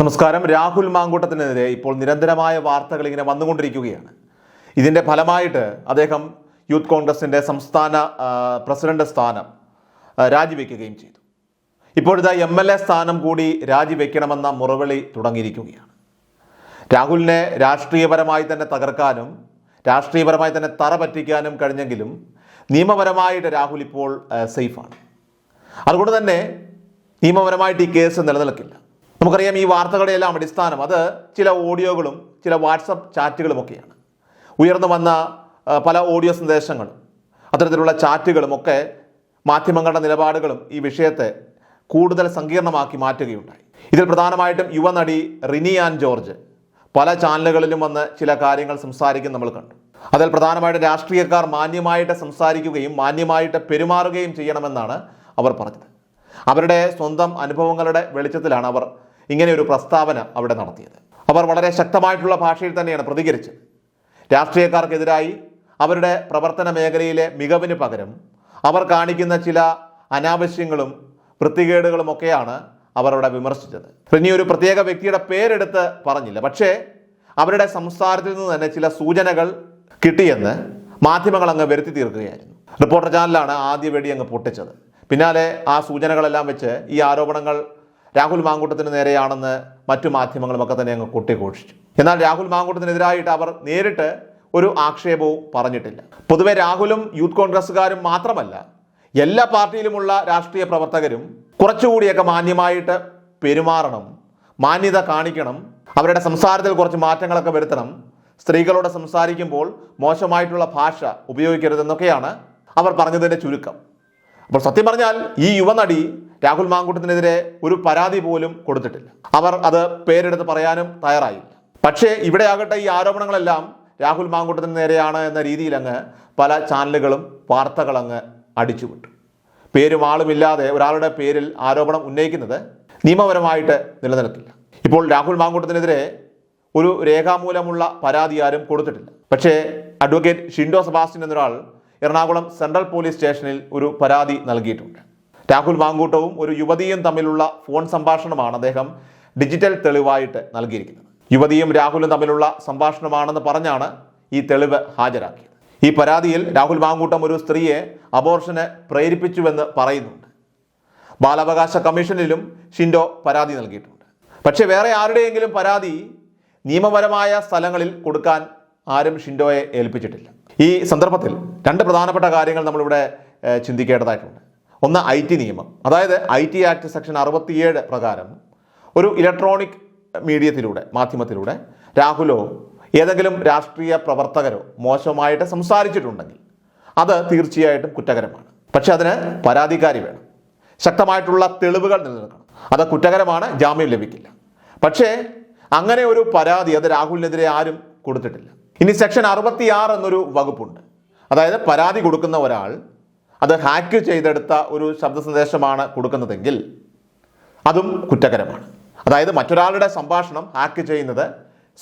നമസ്കാരം. രാഹുൽ മാങ്കൂട്ടത്തിനെതിരെ ഇപ്പോൾ നിരന്തരമായ വാർത്തകൾ ഇങ്ങനെ വന്നുകൊണ്ടിരിക്കുകയാണ്. ഇതിന്റെ ഫലമായിട്ട് അദ്ദേഹം യൂത്ത് കോൺഗ്രസിന്റെ സംസ്ഥാന പ്രസിഡന്റ് സ്ഥാനം രാജിവെക്കുകയും ചെയ്തു. ഇപ്പോഴത്തെ എം എൽ എ സ്ഥാനം കൂടി രാജിവെക്കണമെന്ന മുറവിളി തുടങ്ങിയിരിക്കുകയാണ്. രാഹുലിനെ രാഷ്ട്രീയപരമായി തന്നെ തകർക്കാനും രാഷ്ട്രീയപരമായി തന്നെ തറ പറ്റിക്കാനും കഴിഞ്ഞെങ്കിലും നിയമപരമായിട്ട് രാഹുൽ ഇപ്പോൾ സേഫാണ്. അതുകൊണ്ട് തന്നെ നിയമപരമായിട്ട് ഈ കേസ് നിലനിൽക്കില്ല. നമുക്കറിയാം ഈ വാർത്തകളുടെ എല്ലാം അടിസ്ഥാനം അത് ചില ഓഡിയോകളും ചില വാട്സപ്പ് ചാറ്റുകളുമൊക്കെയാണ് ഉയർന്നു വന്ന പല ഓഡിയോ സന്ദേശങ്ങളും അത്തരത്തിലുള്ള ചാറ്റുകളും ഒക്കെ മാധ്യമങ്ങളുടെ നിലപാടുകളും ഈ വിഷയത്തെ കൂടുതൽ സങ്കീർണമാക്കി മാറ്റുകയുണ്ടായി. ഇതിൽ പ്രധാനമായിട്ടും യുവനടി റിനി ആൻ ജോർജ് പല ചാനലുകളിലും വന്ന് ചില കാര്യങ്ങൾ സംസാരിക്കും നമ്മൾ കണ്ടു. അതിൽ പ്രധാനമായിട്ടും രാഷ്ട്രീയക്കാർ മാന്യമായിട്ട് സംസാരിക്കുകയും മാന്യമായിട്ട് പെരുമാറുകയും ചെയ്യണമെന്നാണ് അവർ പറഞ്ഞത്. അവരുടെ സ്വന്തം അനുഭവങ്ങളുടെ വെളിച്ചത്തിലാണ് അവർ ഇങ്ങനെ ഒരു പ്രസ്താവന അവിടെ നടത്തിയത്. അവർ വളരെ ശക്തമായിട്ടുള്ള ഭാഷയിൽ തന്നെയാണ് പ്രതികരിച്ചത്. രാഷ്ട്രീയക്കാർക്കെതിരായി അവരുടെ പ്രവർത്തന മേഖലയിലെ മികവിന് പകരം അവർ കാണിക്കുന്ന ചില അനാവശ്യങ്ങളും വൃത്തികേടുകളും ഒക്കെയാണ് അവർ അവിടെ വിമർശിച്ചത്. ഇനി ഒരു പ്രത്യേക വ്യക്തിയുടെ പേരെടുത്ത് പറഞ്ഞില്ല. പക്ഷേ അവരുടെ സംസാരത്തിൽ നിന്ന് തന്നെ ചില സൂചനകൾ കിട്ടിയെന്ന് മാധ്യമങ്ങൾ അങ്ങ് വരുത്തി തീർക്കുകയായിരുന്നു. റിപ്പോർട്ടർ ചാനലാണ് ആദ്യ വെടി അങ്ങ് പൊട്ടിച്ചത്. പിന്നാലെ ആ സൂചനകളെല്ലാം വെച്ച് ഈ ആരോപണങ്ങൾ രാഹുൽ മാങ്കൂട്ടത്തിന് നേരെയാണെന്ന് മറ്റു മാധ്യമങ്ങളുമൊക്കെ തന്നെ അങ്ങ് കൊട്ടിഘോഷിച്ചു എന്നാൽ രാഹുൽ മാങ്കൂട്ടത്തിനെതിരായിട്ട് അവർ നേരിട്ട് ഒരു ആക്ഷേപവും പറഞ്ഞിട്ടില്ല. പൊതുവെ രാഹുലും യൂത്ത് കോൺഗ്രസ്സുകാരും മാത്രമല്ല എല്ലാ പാർട്ടിയിലുമുള്ള രാഷ്ട്രീയ പ്രവർത്തകരും കുറച്ചുകൂടിയൊക്കെ മാന്യമായിട്ട് പെരുമാറണം മാന്യത കാണിക്കണം അവരുടെ സംസാരത്തിൽ കുറച്ച് മാറ്റങ്ങളൊക്കെ വരുത്തണം സ്ത്രീകളോട് സംസാരിക്കുമ്പോൾ മോശമായിട്ടുള്ള ഭാഷ ഉപയോഗിക്കരുതെന്നൊക്കെയാണ് അവർ പറഞ്ഞതിന്റെ ചുരുക്കം. അപ്പോൾ സത്യം പറഞ്ഞാൽ ഈ യുവനടി രാഹുൽ മാങ്കൂട്ടത്തിനെതിരെ ഒരു പരാതി പോലും കൊടുത്തിട്ടില്ല. അവർ അത് പേരെടുത്ത് പറയാനും തയ്യാറായില്ല. പക്ഷേ ഇവിടെ ആകട്ടെ ഈ ആരോപണങ്ങളെല്ലാം രാഹുൽ മാങ്കൂട്ടത്തിന് നേരെയാണ് എന്ന രീതിയിൽ അങ്ങ് പല ചാനലുകളും വാർത്തകളങ്ങ് അടിച്ചുവിട്ടു. പേരും ആളുമില്ലാതെ ഒരാളുടെ പേരിൽ ആരോപണം ഉന്നയിക്കുന്നത് നിയമപരമായിട്ട് നിലനിൽക്കില്ല. ഇപ്പോൾ രാഹുൽ മാങ്കൂട്ടത്തിനെതിരെ ഒരു രേഖാമൂലമുള്ള പരാതി ആരും കൊടുത്തിട്ടില്ല. പക്ഷേ അഡ്വക്കേറ്റ് ഷിൻഡോ സെബാസ്റ്റ്യൻ എന്നൊരാൾ എറണാകുളം സെൻട്രൽ പോലീസ് സ്റ്റേഷനിൽ ഒരു പരാതി നൽകിയിട്ടുണ്ട്. രാഹുൽ മാങ്കൂട്ടവും ഒരു യുവതിയും തമ്മിലുള്ള ഫോൺ സംഭാഷണമാണ് അദ്ദേഹം ഡിജിറ്റൽ തെളിവായിട്ട് നൽകിയിരിക്കുന്നത്. യുവതിയും രാഹുലും തമ്മിലുള്ള സംഭാഷണമാണെന്ന് പറഞ്ഞാണ് ഈ തെളിവ് ഹാജരാക്കിയത്. ഈ പരാതിയിൽ രാഹുൽ മാങ്കൂട്ടം ഒരു സ്ത്രീയെ അബോർഷന് പ്രേരിപ്പിച്ചുവെന്ന് പറയുന്നുണ്ട്. ബാലാവകാശ കമ്മീഷനിലും ഷിൻഡോ പരാതി നൽകിയിട്ടുണ്ട്. പക്ഷേ വേറെ ആരുടെയെങ്കിലും പരാതി നിയമപരമായ സ്ഥലങ്ങളിൽ കൊടുക്കാൻ ആരും ഷിൻഡോയെ ഏൽപ്പിച്ചിട്ടില്ല. ഈ സന്ദർഭത്തിൽ രണ്ട് പ്രധാനപ്പെട്ട കാര്യങ്ങൾ നമ്മളിവിടെ ചിന്തിക്കേണ്ടതായിട്ടുണ്ട്. ഒന്ന് ഐ ടി നിയമം. അതായത് ഐ ടി ആക്ട് സെക്ഷൻ അറുപത്തിയേഴ് പ്രകാരം ഒരു ഇലക്ട്രോണിക് മീഡിയത്തിലൂടെ മാധ്യമത്തിലൂടെ രാഹുലോ ഏതെങ്കിലും രാഷ്ട്രീയ പ്രവർത്തകരോ മോശമായിട്ട് സംസാരിച്ചിട്ടുണ്ടെങ്കിൽ അത് തീർച്ചയായിട്ടും കുറ്റകരമാണ്. പക്ഷെ അതിന് പരാതിക്കാരി വേണം. ശക്തമായിട്ടുള്ള തെളിവുകൾ നിലനിൽക്കണം. അത് കുറ്റകരമാണ് ജാമ്യം ലഭിക്കില്ല. പക്ഷേ അങ്ങനെ ഒരു പരാതി അത് രാഹുലിനെതിരെ ആരും കൊടുത്തിട്ടില്ല. ഇനി സെക്ഷൻ അറുപത്തിയാറ് എന്നൊരു വകുപ്പുണ്ട്. അതായത് പരാതി കൊടുക്കുന്ന ഒരാൾ അത് ഹാക്ക് ചെയ്തെടുത്ത ഒരു ശബ്ദ സന്ദേശമാണ് കൊടുക്കുന്നതെങ്കിൽ അതും കുറ്റകരമാണ്. അതായത് മറ്റൊരാളുടെ സംഭാഷണം ഹാക്ക് ചെയ്യുന്നത്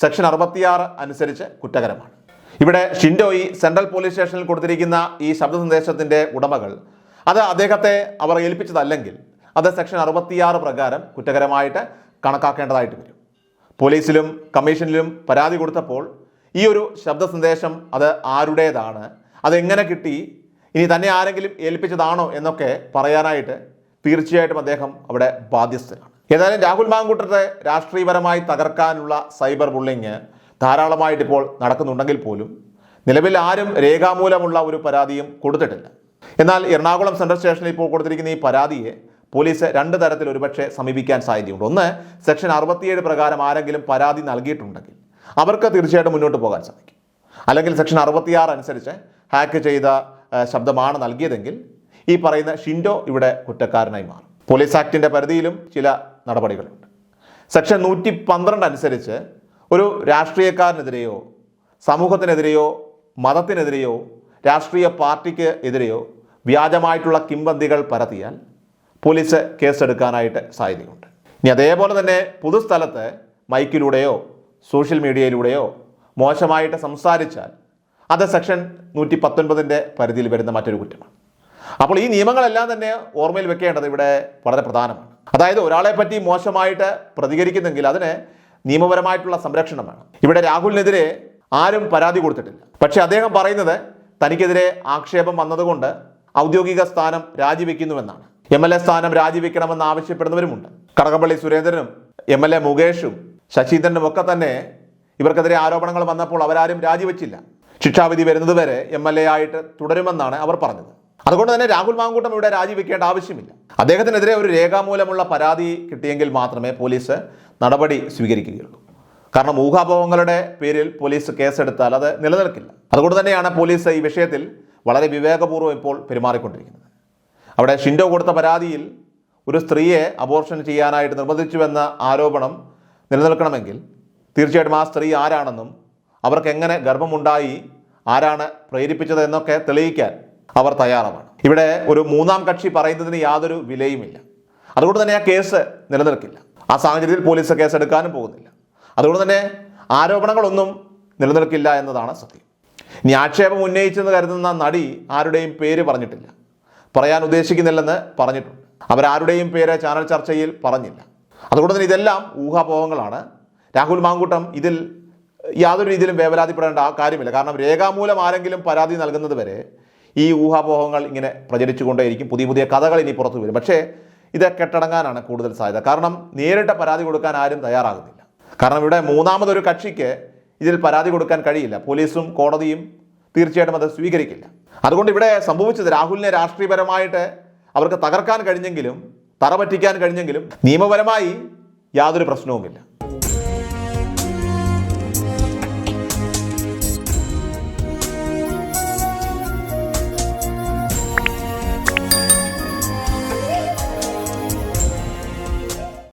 സെക്ഷൻ അറുപത്തിയാറ് അനുസരിച്ച് കുറ്റകരമാണ്. ഇവിടെ ഷിൻഡോയി സെൻട്രൽ പോലീസ് സ്റ്റേഷനിൽ കൊടുത്തിരിക്കുന്ന ഈ ശബ്ദ സന്ദേശത്തിന്റെ ഉടമകൾ അത് അദ്ദേഹത്തെ അവർ ഏൽപ്പിച്ചതല്ലെങ്കിൽ അത് സെക്ഷൻ അറുപത്തിയാറ് പ്രകാരം കുറ്റകരമായിട്ട് കണക്കാക്കേണ്ടതായിട്ട് വരും. പോലീസിലും കമ്മീഷനിലും പരാതി കൊടുത്തപ്പോൾ ഈ ഒരു ശബ്ദ സന്ദേശം അത് ആരുടേതാണ്? അതെങ്ങനെ കിട്ടി? ഇനി തന്നെ ആരെങ്കിലും ഏൽപ്പിച്ചതാണോ എന്നൊക്കെ പറയാനായിട്ട് തീർച്ചയായിട്ടും അദ്ദേഹം അവിടെ ബാധ്യസ്ഥനാണ്. ഏതായാലും രാഹുൽ മാങ്കൂട്ടത്തെ രാഷ്ട്രീയപരമായി തകർക്കാനുള്ള സൈബർ ബുള്ളിങ് ധാരാളമായിട്ട് ഇപ്പോൾ നടക്കുന്നുണ്ടെങ്കിൽ പോലും നിലവിൽ ആരും രേഖാമൂലമുള്ള ഒരു പരാതിയും കൊടുത്തിട്ടില്ല. എന്നാൽ എറണാകുളം സെൻട്രൽ സ്റ്റേഷനിൽ ഇപ്പോൾ കൊടുത്തിരിക്കുന്ന ഈ പരാതിയെ പോലീസ് രണ്ട് തരത്തിൽ ഒരുപക്ഷെ സമീപിക്കാൻ സാധ്യതയുണ്ട്. ഒന്ന് സെക്ഷൻ അറുപത്തിയേഴ് പ്രകാരം ആരെങ്കിലും പരാതി നൽകിയിട്ടുണ്ടെങ്കിൽ. അവർക്ക് തീർച്ചയായിട്ടും മുന്നോട്ട് പോകാൻ സാധിക്കും. അല്ലെങ്കിൽ സെക്ഷൻ അറുപത്തിയാറ് അനുസരിച്ച് ഹാക്ക് ചെയ്ത ശബ്ദമാണ് നൽകിയതെങ്കിൽ ഈ പറയുന്ന ഷിൻഡോ ഇവിടെ കുറ്റക്കാരനായി മാറും. പോലീസ് ആക്ടിന്റെ പരിധിയിലും ചില നടപടികളുണ്ട്. സെക്ഷൻ നൂറ്റി പന്ത്രണ്ട് അനുസരിച്ച് ഒരു രാഷ്ട്രീയക്കാരനെതിരെയോ സമൂഹത്തിനെതിരെയോ മതത്തിനെതിരെയോ രാഷ്ട്രീയ പാർട്ടിക്ക് എതിരെയോ വ്യാജമായിട്ടുള്ള കിംവന്തികൾ പരത്തിയാൽ പോലീസ് കേസെടുക്കാനായിട്ട് സാധ്യതയുണ്ട്. ഇനി അതേപോലെ തന്നെ പൊതുസ്ഥലത്ത് മൈക്കിലൂടെയോ സോഷ്യൽ മീഡിയയിലൂടെയോ മോശമായിട്ട് സംസാരിച്ചാൽ അത് സെക്ഷൻ നൂറ്റി പത്തൊൻപതിന്റെ പരിധിയിൽ വരുന്ന മറ്റൊരു കുറ്റമാണ്. അപ്പോൾ ഈ നിയമങ്ങളെല്ലാം തന്നെ ഓർമ്മയിൽ വെക്കേണ്ടത് ഇവിടെ വളരെ പ്രധാനമാണ്. അതായത് ഒരാളെ പറ്റി മോശമായിട്ട് പ്രതികരിക്കുന്നെങ്കിൽ അതിന് നിയമപരമായിട്ടുള്ള സംരക്ഷണം വേണം ഇവിടെ രാഹുലിനെതിരെ ആരും പരാതി കൊടുത്തിട്ടില്ല. പക്ഷേ അദ്ദേഹം പറയുന്നത് തനിക്കെതിരെ ആക്ഷേപം വന്നതുകൊണ്ട് ഔദ്യോഗിക സ്ഥാനം രാജിവെക്കുന്നുവെന്നാണ്. എം എൽ എ സ്ഥാനം രാജിവെക്കണമെന്ന് ആവശ്യപ്പെടുന്നവരുമുണ്ട്. കടകംപള്ളി സുരേന്ദ്രനും എം എൽ എ മുകേഷും ശശീന്ദ്രനും ഒക്കെ തന്നെ ഇവർക്കെതിരെ ആരോപണങ്ങൾ വന്നപ്പോൾ അവരാരും രാജിവെച്ചില്ല. ശിക്ഷാവിധി വരുന്നതുവരെ എം എൽ എ ആയിട്ട് തുടരുമെന്നാണ് അവർ പറഞ്ഞത്. അതുകൊണ്ട് തന്നെ രാഹുൽ മാങ്കൂട്ടം ഇവിടെ രാജിവെക്കേണ്ട ആവശ്യമില്ല. അദ്ദേഹത്തിനെതിരെ ഒരു രേഖാമൂലമുള്ള പരാതി കിട്ടിയെങ്കിൽ മാത്രമേ പോലീസ് നടപടി സ്വീകരിക്കുകയുള്ളൂ. കാരണം ഊഹാഭോഹങ്ങളുടെ പേരിൽ പോലീസ് കേസെടുത്താൽ അത് നിലനിൽക്കില്ല. അതുകൊണ്ട് തന്നെയാണ് പോലീസ് ഈ വിഷയത്തിൽ വളരെ വിവേകപൂർവം ഇപ്പോൾ പെരുമാറിക്കൊണ്ടിരിക്കുന്നത്. അവിടെ ഷിൻഡോ കൊടുത്ത പരാതിയിൽ ഒരു സ്ത്രീയെ അബോർഷൻ ചെയ്യാനായിട്ട് നിർബന്ധിച്ചുവെന്ന ആരോപണം നിലനിൽക്കണമെങ്കിൽ തീർച്ചയായിട്ടും ആ സ്ത്രീ ആരാണെന്നും അവർക്ക് എങ്ങനെ ഗർഭമുണ്ടായി ആരാണ് പ്രേരിപ്പിച്ചത് എന്നൊക്കെ തെളിയിക്കാൻ അവർ തയ്യാറാണ് ഇവിടെ ഒരു മൂന്നാം കക്ഷി പറയുന്നതിന് യാതൊരു വിലയുമില്ല. അതുകൊണ്ട് തന്നെ ആ കേസ് നിലനിൽക്കില്ല. ആ സാഹചര്യത്തിൽ പോലീസ് കേസ് എടുക്കാനും പോകുന്നില്ല. അതുകൊണ്ട് തന്നെ ആരോപണങ്ങളൊന്നും നിലനിൽക്കില്ല എന്നതാണ് സത്യം. ഇനി ആക്ഷേപം ഉന്നയിച്ചെന്ന് കരുതുന്ന നടി ആരുടെയും പേര് പറഞ്ഞിട്ടില്ല. പറയാൻ ഉദ്ദേശിക്കുന്നില്ലെന്ന് പറഞ്ഞിട്ടുണ്ട്. അവരാരുടെയും പേര് ചാനൽ ചർച്ചയിൽ പറഞ്ഞില്ല. അതുകൊണ്ട് തന്നെ ഇതെല്ലാം ഊഹാപോഹങ്ങളാണ്. രാഹുൽ മാങ്കൂട്ടം ഇതിൽ യാതൊരു രീതിയിലും വേവലാതിപ്പെടേണ്ട ആ കാര്യമില്ല. കാരണം രേഖാമൂലം ആരെങ്കിലും പരാതി നൽകുന്നത് വരെ ഈ ഊഹാപോഹങ്ങൾ ഇങ്ങനെ പ്രചരിച്ചുകൊണ്ടേയിരിക്കും. പുതിയ പുതിയ കഥകൾ ഇനി പുറത്തു വരും. പക്ഷേ ഇത് കെട്ടടങ്ങാനാണ് കൂടുതൽ സാധ്യത. കാരണം നേരിട്ട് പരാതി കൊടുക്കാൻ ആരും തയ്യാറാകുന്നില്ല. കാരണം ഇവിടെ മൂന്നാമതൊരു കക്ഷിക്ക് ഇതിൽ പരാതി കൊടുക്കാൻ കഴിയില്ല. പോലീസും കോടതിയും തീർച്ചയായിട്ടും അത് സ്വീകരിക്കില്ല. അതുകൊണ്ട് ഇവിടെ സംഭവിച്ചത് രാഹുലിനെ രാഷ്ട്രീയപരമായിട്ട് അവർക്ക് തകർക്കാൻ കഴിഞ്ഞെങ്കിലും തറ പറ്റിക്കാൻ കഴിഞ്ഞെങ്കിലും നിയമപരമായി യാതൊരു പ്രശ്നവുമില്ല.